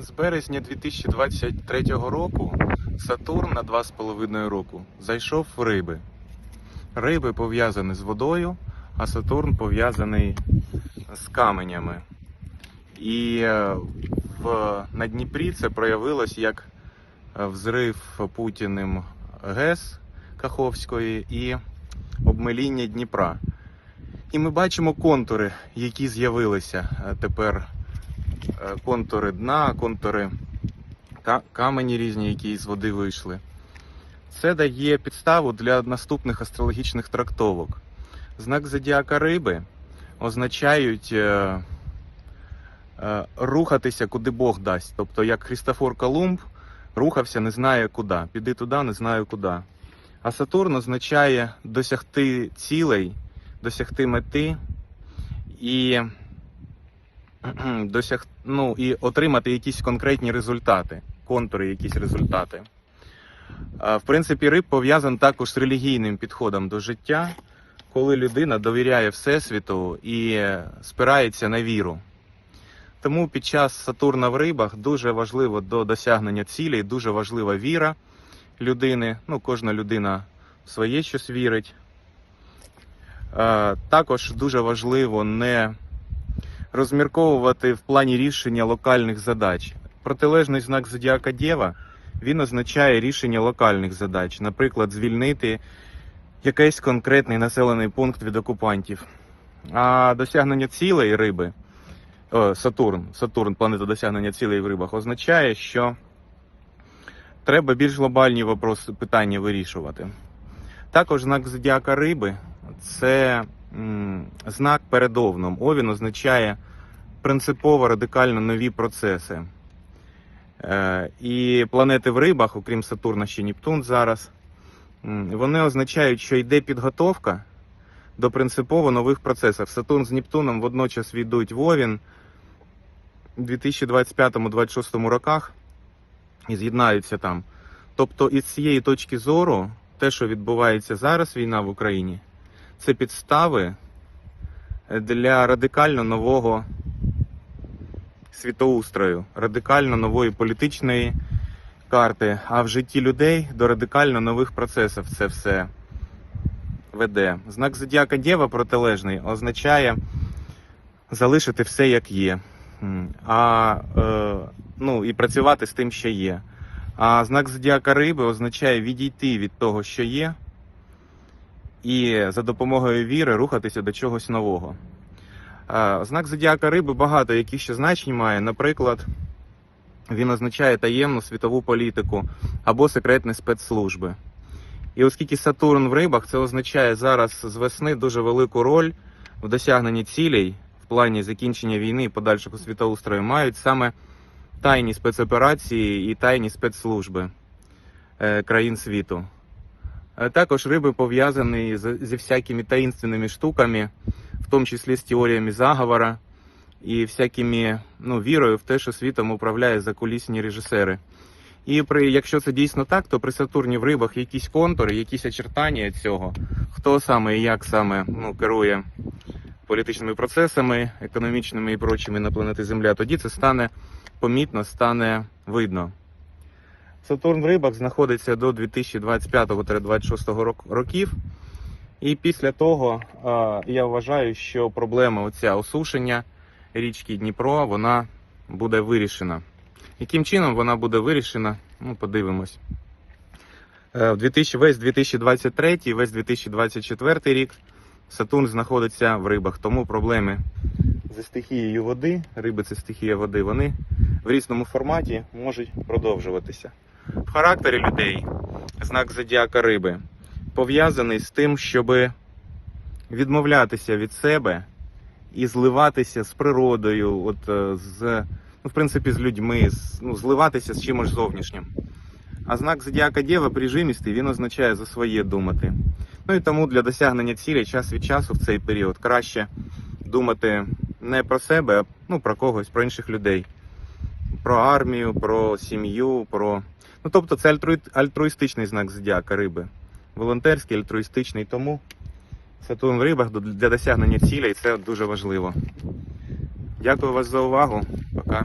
З березня 2023 року Сатурн на 2,5 року зайшов в риби. Риби пов'язані з водою, а Сатурн пов'язаний з каменями. І е, в, на Дніпрі це проявилось як е, взрив Путіним ГЕС Каховської і обмеління Дніпра. І ми бачимо контури, які з'явилися е, тепер контури дна, контури камені різні, які з води вийшли. Це дає підставу для наступних астрологічних трактовок. Знак зодіака риби означають е, е, рухатися, куди Бог дасть. Тобто, як Христофор Колумб рухався, не знає куди. Піди туди, не знаю куди. А Сатурн означає досягти цілей, досягти мети і досяг, ну, і отримати якісь конкретні результати, контури, якісь результати. В принципі, риб пов'язан також з релігійним підходом до життя, коли людина довіряє Всесвіту і спирається на віру. Тому під час Сатурна в рибах дуже важливо до досягнення цілей, дуже важлива віра людини. Ну, кожна людина в своє щось вірить. Також дуже важливо не розмірковувати в плані рішення локальних задач. Протилежний знак зодіака Дєва він означає рішення локальних задач, наприклад, звільнити якийсь конкретний населений пункт від окупантів. А досягнення цілей риби, о, Сатурн, Сатурн, планета досягнення цілей в рибах, означає, що треба більш глобальні вопроси, питання вирішувати. Також знак зодіака риби це знак перед овном. Овін означає принципово радикально нові процеси. Е, і планети в рибах, окрім Сатурна, ще Нептун зараз, вони означають, що йде підготовка до принципово нових процесів. Сатурн з Нептуном водночас війдуть в Овін у 2025-2026 роках і з'єднаються там. Тобто, із цієї точки зору, те, що відбувається зараз, війна в Україні, це підстави для радикально нового світоустрою, радикально нової політичної карти, а в житті людей до радикально нових процесів це все веде. Знак зодіака Дєва протилежний означає залишити все як є. А, е, ну, і працювати з тим, що є. А знак зодіака риби означає відійти від того, що є, і за допомогою віри рухатися до чогось нового. Знак зодіака риби багато яких ще значень має. Наприклад, він означає таємну світову політику або секретні спецслужби. І оскільки Сатурн в рибах, це означає зараз з весни дуже велику роль в досягненні цілей в плані закінчення війни і подальшого світоустрою мають саме тайні спецоперації і тайні спецслужби е, країн світу. Е, Також риби пов'язані зі всякими таїнственними штуками, в тому числі з теоріями заговора і всякими ну, вірою в те, що світом управляє закулісні режисери. І при, якщо це дійсно так, то при Сатурні в рибах якісь контури, якісь очертання цього, хто саме і як саме ну, керує політичними процесами, економічними і прочими на планеті Земля, тоді це стане помітно, стане видно. Сатурн в рибах знаходиться до 2025-2026 років. І після того я вважаю, що проблема оця осушення річки Дніпро вона буде вирішена. Яким чином вона буде вирішена? Ну, подивимось. Е, в 2000, весь 2023, весь 2024 рік Сатурн знаходиться в рибах, тому проблеми зі стихією води, риби це стихія води, вони в різному форматі можуть продовжуватися. В характері людей знак зодіака риби пов'язаний з тим, щоб відмовлятися від себе і зливатися з природою, от е, з, ну, в принципі, з людьми, з, ну, зливатися з чимось зовнішнім. А знак зодіака Дєва прижимістий, він означає за своє думати. Ну і тому для досягнення цілі час від часу в цей період краще думати не про себе, а ну, про когось, про інших людей. Про армію, про сім'ю, про. Ну тобто це альтру... альтруїстичний знак зодіака риби. Волонтерський, альтруїстичний. Тому Сатурн в рибах для досягнення цілей це дуже важливо. Дякую вас за увагу. Пока.